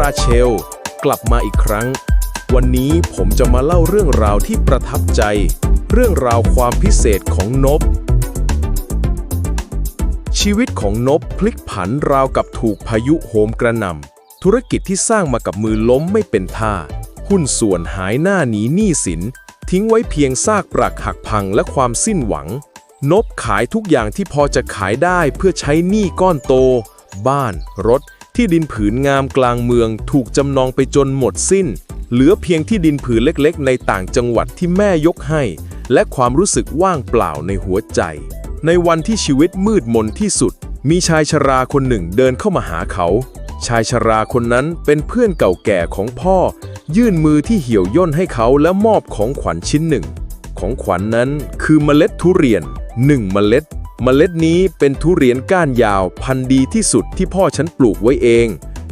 ราเชล กลับมาอีกครั้ง วันนี้ผมจะมาเล่าเรื่องราวที่ประทับใจ เรื่องราวความพิเศษของนบ ชีวิตของนบพลิกผันราวกับถูกพายุโหมกระหน่ำธุรกิจที่สร้างมากับมือล้มไม่เป็นท่า หุ้นส่วนหายหน้าหนีหนี้สิน ทิ้งไว้เพียงซากปรักหักพังและความสิ้นหวัง นบขายทุกอย่างที่พอจะขายได้เพื่อใช้หนี้ก้อนโต บ้าน รถ ที่ดินผืนงามกลางเมืองถูกจำนองไปจนหมดสิ้น เหลือเพียงที่ดินผืนเล็กๆ ในต่างจังหวัดที่แม่ยกให้ และความรู้สึกว่างเปล่าในหัวใจ ในวันที่ชีวิตมืดมนที่สุด มีชายชราคนหนึ่งเดินเข้ามาหาเขา ชายชราคนนั้นเป็นเพื่อนเก่าแก่ของพ่อ ยื่นมือที่เหี่ยวย่นให้เขาและมอบของขวัญชิ้นหนึ่ง ของขวัญนนั้นคือเมล็ดทุเรียนหนึ่งเมล็ด เมล็ดนี้เป็นทุเรียนก้านยาวพันธุ์ดีที่สุดที่พ่อฉันปลูกไว้เอง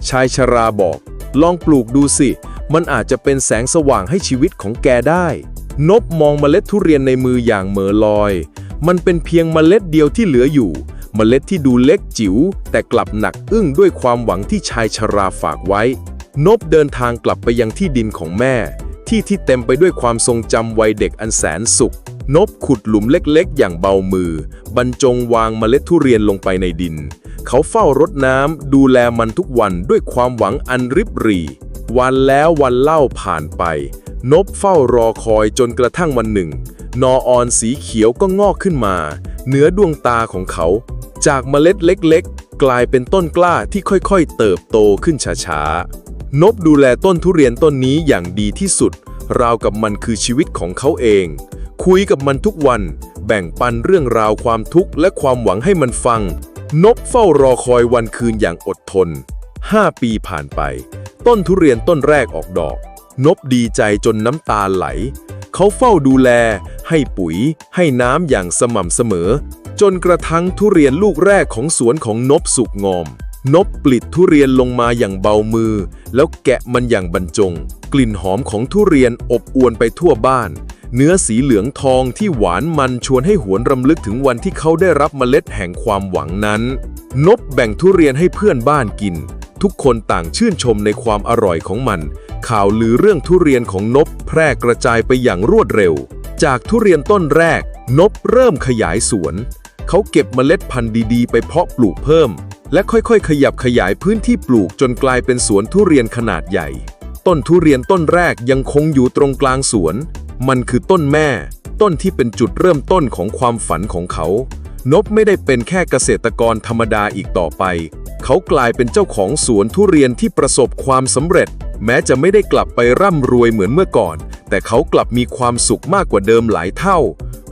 ชายชราบอก ลองปลูกดูสิ มันอาจจะเป็นแสงสว่างให้ชีวิตของแกได้ นบมองเมล็ดทุเรียนในมืออย่างเหม่อลอย มันเป็นเพียงเมล็ดเดียวที่เหลืออยู่ เมล็ดที่ดูเล็กจิ๋วแต่กลับหนักอึ้งด้วยความหวังที่ชายชราฝากไว้ นบเดินทางกลับไปยังที่ดินของแม่ ที่ที่เต็มไปด้วยความทรงจำวัยเด็กอันแสนสุข นบขุดหลุมเล็กๆ อย่างเบามือ บรรจงวางเมล็ดทุเรียนลงไปในดิน เขาเฝ้ารดน้ำดูแลมันทุกวันด้วยความหวังอันริบหรี่ วันแล้ววันเล่าผ่านไป นบเฝ้ารอคอยจนกระทั่งวันหนึ่ง นอออนสีเขียวก็งอกขึ้นมา เหนือดวงตาของเขา จากเมล็ดเล็กๆ กลายเป็นต้นกล้าที่ค่อยๆ เติบโตขึ้นช้าๆ นบดูแลต้นทุเรียนต้นนี้อย่างดีที่สุด ราวกับมันคือชีวิตของเขาเอง คุยกับมันทุกวัน แบ่งปันเรื่องราวความทุกข์และความหวังให้มันฟังนบเฝ้ารอคอยวันคืนอย่างอดทน 5 ปีผ่านไป ต้นทุเรียนต้นแรกออกดอก นบดีใจจนน้ำตาไหล เขาเฝ้าดูแล ให้ปุ๋ย ให้น้ำอย่างสม่ำเสมอ จนกระทั่งทุเรียนลูกแรกของสวนของนบสุกงอม นบปลิดทุเรียนลงมาอย่างเบามือ แล้วแกะมันอย่างบรรจง กลิ่นหอมของทุเรียนอบอวนไปทั่วบ้าน เนื้อสีเหลืองทองที่หวานมันชวนให้หวนรำลึกถึงวันที่เขาได้รับเมล็ดแห่งความหวังนั้น นบแบ่งทุเรียนให้เพื่อนบ้านกิน ทุกคนต่างชื่นชมในความอร่อยของมัน ข่าวลือเรื่องทุเรียนของนบแพร่กระจายไปอย่างรวดเร็ว จากทุเรียนต้นแรก นบเริ่มขยายสวน เขาเก็บเมล็ดพันธุ์ดีๆ ไปเพาะปลูกเพิ่ม และค่อยๆ ขยับขยายพื้นที่ปลูกจนกลายเป็นสวนทุเรียนขนาดใหญ่ ต้นทุเรียนต้นแรกยังคงอยู่ตรงกลางสวน มันคือต้นแม่ ต้นที่เป็นจุดเริ่มต้นของความฝันของเขา นบไม่ได้เป็นแค่เกษตรกรธรรมดาอีกต่อไป เขากลายเป็นเจ้าของสวนทุเรียนที่ประสบความสำเร็จ แม้จะไม่ได้กลับไปร่ำรวยเหมือนเมื่อก่อน แต่เขากลับมีความสุขมากกว่าเดิมหลายเท่า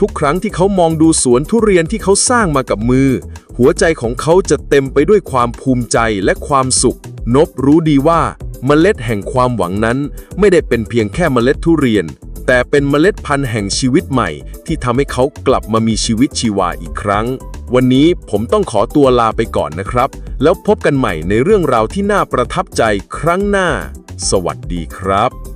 ทุกครั้งที่เขามองดูสวนทุเรียนที่เขาสร้างมากับมือ หัวใจของเขาจะเต็มไปด้วยความภูมิใจและความสุข นบรู้ดีว่าเมล็ดแห่งความหวังนั้น ไม่ได้เป็นเพียงแค่เมล็ดทุเรียน แต่เป็นเมล็ดพันธุ์แห่งชีวิตใหม่ ที่ทำให้เขากลับมามีชีวิตชีวาอีกครั้ง วันนี้ผมต้องขอตัวลาไปก่อนนะครับ แล้วพบกันใหม่ในเรื่องราวที่น่าประทับใจครั้งหน้า สวัสดีครับ